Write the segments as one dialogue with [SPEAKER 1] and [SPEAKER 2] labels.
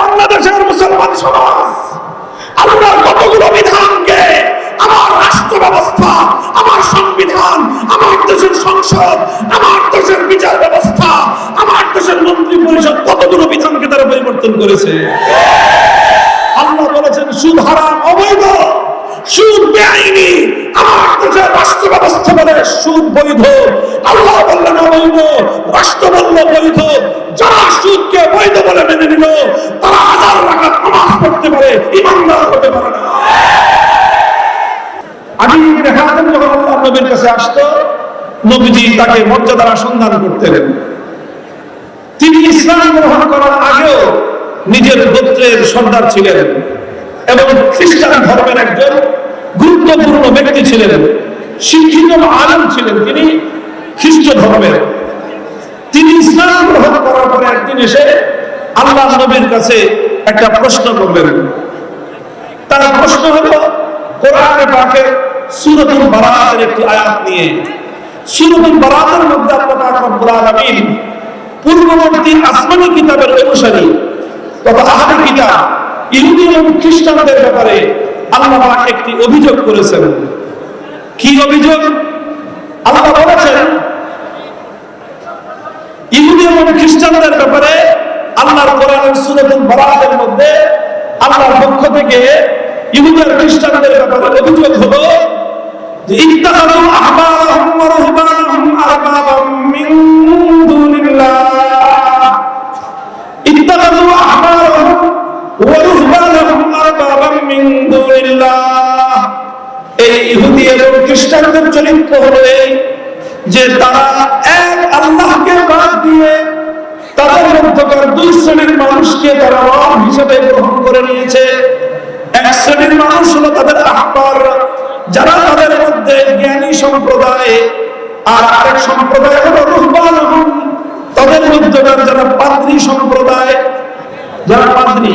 [SPEAKER 1] বাংলাদেশের মুসলমান সমাজ আল্লাহর কতগুলো বিধানকে, আমার রাষ্ট্র ব্যবস্থা, আমার সংবিধান, আমার দেশের সংসদ, আমার দেশের বিচার ব্যবস্থা, আমার দেশের মন্ত্রী পরিষদ কতগুলো বিধানকে তারা পরিবর্তন করেছে? আল্লাহ বলেছেন, সুদ হারাম, অবৈধ। সুদ বেআইনি। আমার দেশের রাষ্ট্র ব্যবস্থা বলে সুদ বৈধ। আল্লাহ বললেন অবৈধ রাষ্ট্র বলল বৈধ। যারা সুদকে বৈধ বলে মেনে নিল, তারা হাজার রাখাত নামাজ পড়তে পারে, ইমানদার হতে পারে না। আমি দেখা যখন আল্লাহ নবীর কাছে আসতো, নবীজি তাকে মর্যাদার সন্ধান করতেন তিনি ইসলাম গ্রহণ করার আগেও নিজের গোত্রের সর্দার ছিলেন। এবং খ্রিস্টান ধর্মের একজন গুরুত্বপূর্ণ ব্যক্তি ছিলেন, শিক্ষিত আলম ছিলেন তিনি, খ্রিস্ট ধর্মের। তিনি ইসলাম গ্রহণ করার পরে একদিন এসে আল্লাহ নবীর কাছে একটা প্রশ্ন করলেন। তার প্রশ্ন হলো, কোরআনে পাকের সূরাতুল বারাতের একটি আয়াত নিয়ে, সূরাতুল বারাতের মধ্যে পাক রব্বুল পূর্ববর্তী আসমানি কিতাবের অনুসারী তথা আহলে কিতাব ইহুদি এবং খ্রিস্টানদের ব্যাপারে আল্লাহ একটি অভিযোগ করেছেন। কি অভিযোগ? আল্লাহ বলেছেন, ইহুদি এবং খ্রিস্টানদের ব্যাপারে আল্লাহর কোরআনের সূরাতুল বারাতের মধ্যে আল্লাহর পক্ষ থেকে ইহুদি আর খ্রিস্টানদের ব্যাপারে অভিযোগ হলো যে, ইত্তাখাযু আহবারাহুম এই ইহুদি যে এক দিয়ে তাদের মধ্যকার দুই শ্রেণির মানুষকে তারা হিসেবে গ্রহণ করে নিয়েছে। এক শ্রেণির মানুষ তাদের যারা তাদের মধ্যে জ্ঞানী সম্প্রদায়, আর আরেক সম্প্রদায় হলো রুহবান তাদের মধ্যকার যারা পাদ্রী সম্প্রদায় যারা পাদ্রী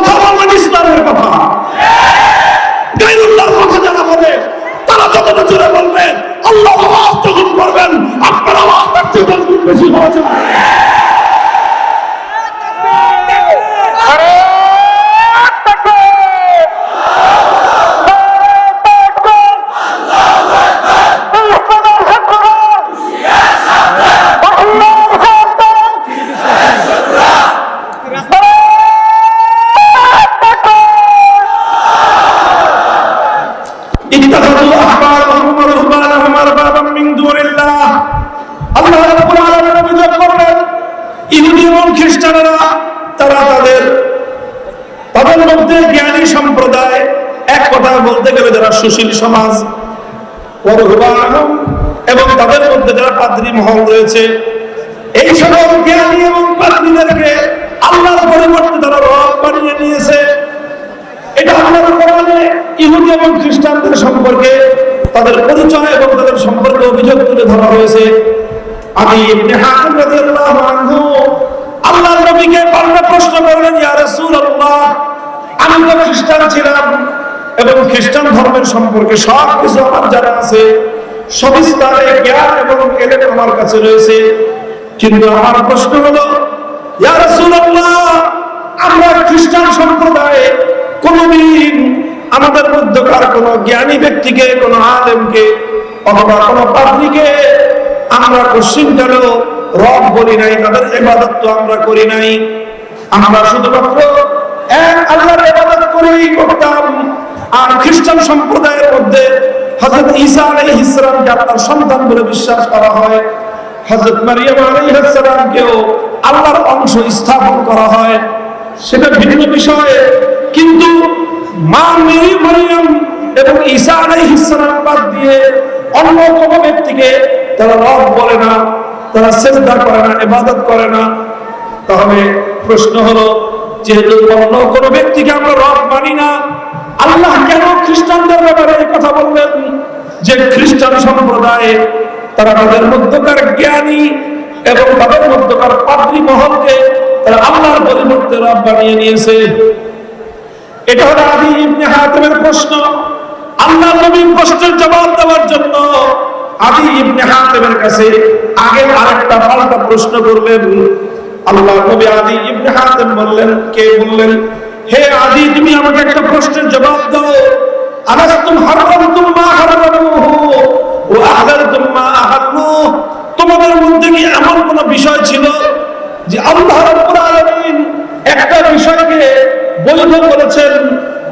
[SPEAKER 1] কথা বলবেন ইসলামের কথা। গাইরুল্লাহর কথা যারা বলে, তারা যতটা জোরে বলবেন, আল্লাহ যখন করবেন, আপনার বলতে গেলে যারা সুশীল সমাজ এবং তাদের মধ্যে যারা পাদ্রী মহল রয়েছে, এই সকল জ্ঞানী এবং পাদ্রীদেরকে আল্লাহর পরিবর্তে তারা রব বানিয়ে নিয়েছে। এটা আল্লাহর কোরআনে ইহুদি এবং খ্রিস্টানদের সম্পর্কে তাদের পরিচয় এবং তাদের সম্পর্কে অভিযোগ তুলে ধরা হয়েছে। আমি ইবনে হাতিম রাদিয়াল্লাহু আনহু আল্লাহর নবীকে পাল্টা প্রশ্ন করলেন, ইয়া রাসূলুল্লাহ, আমি তো খ্রিস্টান ছিলাম এবং খ্রিস্টান ধর্মের সম্পর্কে সব কিছু আমার জানা আছে। সবিস্তারে জ্ঞান এবং এলেম আমার কাছে রয়েছে। কিন্তু আমার প্রশ্ন হলো আমরা খ্রিস্টান সম্প্রদায়ে কোনদিন আমাদের মধ্যকার কোন জ্ঞানী ব্যক্তিকে, কোন আলেমকে অথবা কোন পাত্রীকে আমরা কোশ্চিনকালেও রব বলি নাই, তাদের ইবাদত তো আমরা করি নাই। আমরা শুধুমাত্র এক আল্লাহর ইবাদত করেই করতাম। আর খ্রিস্টান সম্প্রদায়ের মধ্যে হযরত ঈসা আলাইহিস সালামকে আল্লাহর সন্তান বলে বিশ্বাস করা হয়। হযরত মারিয়াম আলাইহিস সালামকেও আল্লাহর অংশ স্থাপন করা হয়। সেটা ভিন্ন বিষয়। কিন্তু মা মেরি মারিয়াম এবং ঈসা আলাইহিস সালাম বাদ দিয়ে অন্য কোনো ব্যক্তিকে তারা রব বলে না, তারা সেজদা করে না, ইবাদত করে না। তাহলে প্রশ্ন হলো, যেহেতু অন্য কোনো ব্যক্তিকে আমরা রব মানি না আল্লাহ কেন খ্রিস্টানদের ব্যাপারে কথা বললেন? যে খ্রিস্টান সম্প্রদায় তারা তাদের মধ্যকার জ্ঞানী এবং তাদের মধ্যকার পাদ্রী মহলকে তারা আল্লাহর পরিবর্তে রব বানিয়ে নিয়েছে। এটা হলো আদি ইবনে হাতেমের প্রশ্ন। আল্লাহ নবীর প্রশ্নের জবাব দেওয়ার জন্য আদি ইবনে হাতেমের কাছে আগে আরেকটা পাল্টা প্রশ্ন করলেন। আল্লাহ নবী আদি ইবনে হাতেম বললেন, কে বললেন? হে আদি, তুমি আমাকে একটা প্রশ্নের জবাব দাও। আলাস্তুম হারামতুম মা হারামাহুহু ওয়া আহলালতুম মা আহাল্লু তোমাদের মধ্যে কি এমন কোন বিষয় ছিল যে আল্লাহ রাব্বুল আলামিন একটা বিষয়কে বৈধ করেছেন,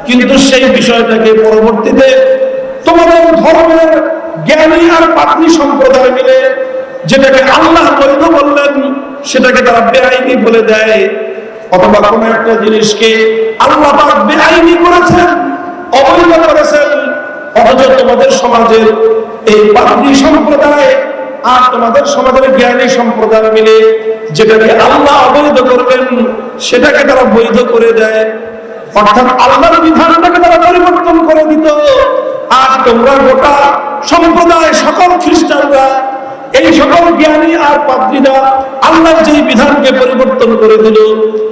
[SPEAKER 1] কিন্তু সেই বিষয়টাকে পরবর্তীতে তোমাদের ধর্মের জ্ঞানী আর পাত্রী সম্প্রদায় মিলে যেটাকে আল্লাহ বৈধ বললেন, সেটাকে তারা বেআইনি বলে দেয়। অথবা কোনো একটা জিনিসকে আল্লাহ বেআইনি করেছেন, অবৈধ করেছেন। অথচ তোমাদের সমাজের এই পাত্রী সম্প্রদায় আর তোমাদের সমাজের জ্ঞানী সম্প্রদায় মিলে যেটাকে আল্লাহ অবৈধ করবেন, সেটাকে তারা বৈধ করে দেয়। অর্থাৎ আল্লাহর বিধানটাকে তারা পরিবর্তন করে দিত। আর তোমরা গোটা সম্প্রদায়, সকল খ্রিস্টানরা এই সকল জ্ঞানী আর পাদ্রীরা আল্লাহর যে বিধানকে পরিবর্তন করে দিল,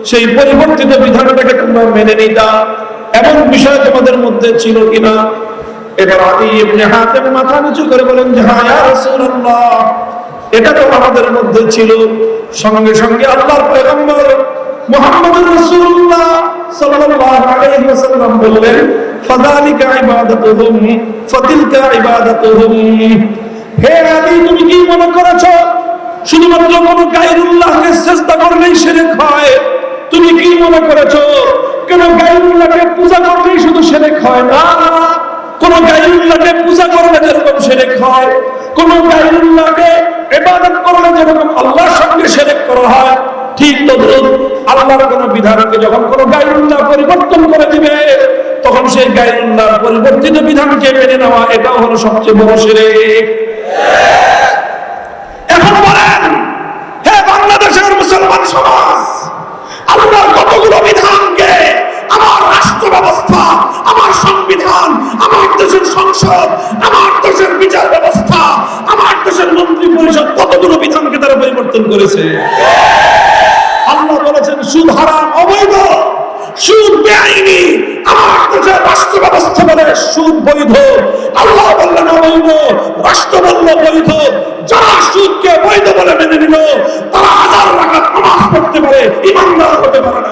[SPEAKER 1] সেই পরিবর্তিত বিধানটাকে তোমরা মেনে নিতা। এমন বিষয় তোমাদের মধ্যে ছিল কিনা? এবার মাথা নিচু করে আমাদের মধ্যে ছিল। সঙ্গে সঙ্গে বললেন হে আদি তুমি কি মনে করেছ? শুধুমাত্র কোন গায়রুল্লাহকে চেষ্টা করলেই শিরক হয় তুমি কি মনে করেছ? কেন গায়রুল্লাহকে পূজা করলেই শুধু শিরক হয় না? কোন গায়রুল্লাহকে পূজা করলে যেরকম শিরক হয় কোন গায়রুল্লাহকে ইবাদত করলে যেরকম আল্লাহর সঙ্গে শিরক করা হয়, ঠিক তদ্রুপ আল্লাহর কোন বিধানকে যখন কোন গায়রুল্লাহ পরিবর্তন করে দিবে, তখন সেই গায়রুল্লাহর পরিবর্তিত বিধানকে মেনে নেওয়া এটাও হলো সবচেয়ে বড় শিরক পরিষদ কতগুলো বিধানকে তারা পরিবর্তন করেছে? আল্লাহ বলেছেন, সুদ হারাম, অবৈধ। সুদ বেআইনি। আমার দেশের রাষ্ট্র ব্যবস্থা বলে সুদ বৈধ। আল্লাহ বললেন, অবৈধ। রাষ্ট্র বলল, বৈধ। যারা সুদকে বৈধ বলে মেনে নিল, তারা হাজার রাখাত নামাজ পড়তে পারে, ইমানদার হতে পারে না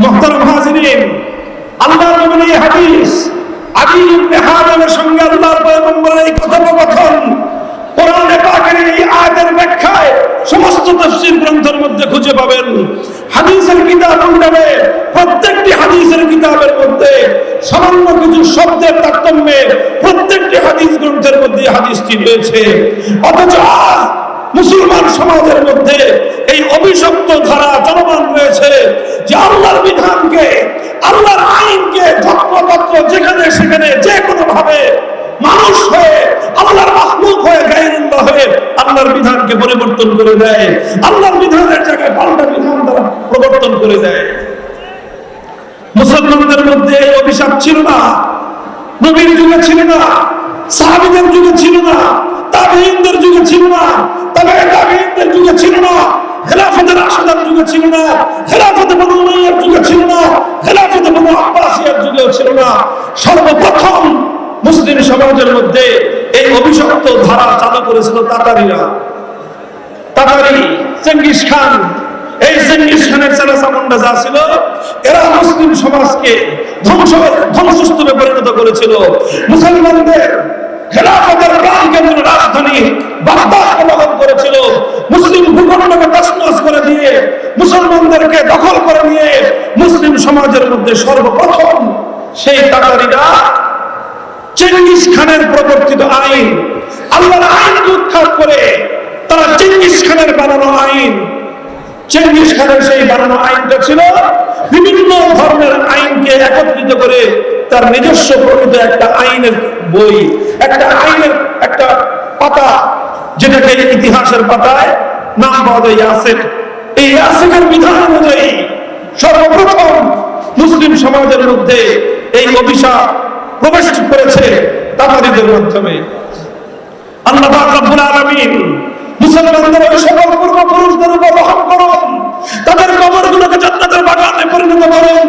[SPEAKER 1] মোহতারাম হাজিরিন আল্লাহর নবীর এই হাদিস আদি ইবনে হাজামের সঙ্গে আল্লাহর পয়গম্বরের এই কথোপকথন কোরআনে পাকের এই আয়াতের ব্যাখ্যায় সমস্ত তাফসীর গ্রন্থের পাবেন হাদিসের কিতাব উল্টাবে। প্রত্যেকটি হাদিসের কিতাবের মধ্যে সামান্য কিছু শব্দের তারতম্যে প্রত্যেকটি হাদিস গ্রন্থের মধ্যে হাদিসটি রয়েছে। অথচ আজ মুসলমান সমাজের মধ্যে এই অভিশপ্ত ধারা জনমান রয়েছে যে আল্লাহর বিধানকে, আল্লাহর আইনকে যত্রতত্র যেখানে সেখানে যে কোনো আল্লাহর বিধানকে পরিবর্তন করে দেয়, আল্লাহর বিধানের জায়গায় পাল্টা বিধান তারা প্রবর্তন করে দেয়। মুসলমানদের মধ্যে এই অভিশাপ ছিল না, নবীর যুগে ছিল না, সাহাবিদের যুগে ছিল না, তাবেঈনদের যুগে ছিল না তবে তাবেঈনদের যুগে ছিল না, খেলাফতের রাশিদার যুগে ছিল না, খেলাফতে বনু উমাইয়ার যুগে ছিল না, খেলাফতে বনু আব্বাসিয়ার যুগেও ছিল না। সর্বপ্রথম মুসলিম সমাজের মধ্যে এই অভিশপ্ত ধারা চালু করেছিল তাতারিরা। তাতারি, চেঙ্গিস খান। এই চেঙ্গিস খানের ছেলে চামুন্ডা যা ছিল। এরা মুসলিম সমাজকে ধ্বংস, ধ্বংসস্তূপে পরিণত করেছিল। মুসলমানদের খেলাফতের প্রাণ কেন্দ্র রাজধানী বাগদাদ দখল করেছিল। মুসলিম ভূখণ্ডকে তছনছ করে দিয়ে মুসলমানদেরকে দখল করে নিয়ে মুসলিম সমাজের মধ্যে সর্বপ্রথম সেই তাতারিরা চেঙ্গিস খানের প্রবর্তিত আইন। আল্লাহর আইনকে উৎখাত করে তারা চেঙ্গিস খানের বানানো আইন। চেঙ্গিস খানের সেই বানানো আইনটা ছিল বিভিন্ন ধর্মের আইনকে একত্রিত করে তার নিজস্ব প্রকৃত একটা আইনের বই, একটা আইনের একটা পাতা, যেটাকে ইতিহাসের পাতায় নাম পাওয়া যায় এই ইয়াসেকের বিধান অনুযায়ী সর্বপ্রথম মুসলিম সমাজের মধ্যে এই অভিশাপ প্রবেশ করেছে তাদের মাধ্যমে। আল্লাহ কবর গুলোকে মুসলমানদের তাদের জান্নাতের বাগানে পরিণত করুন।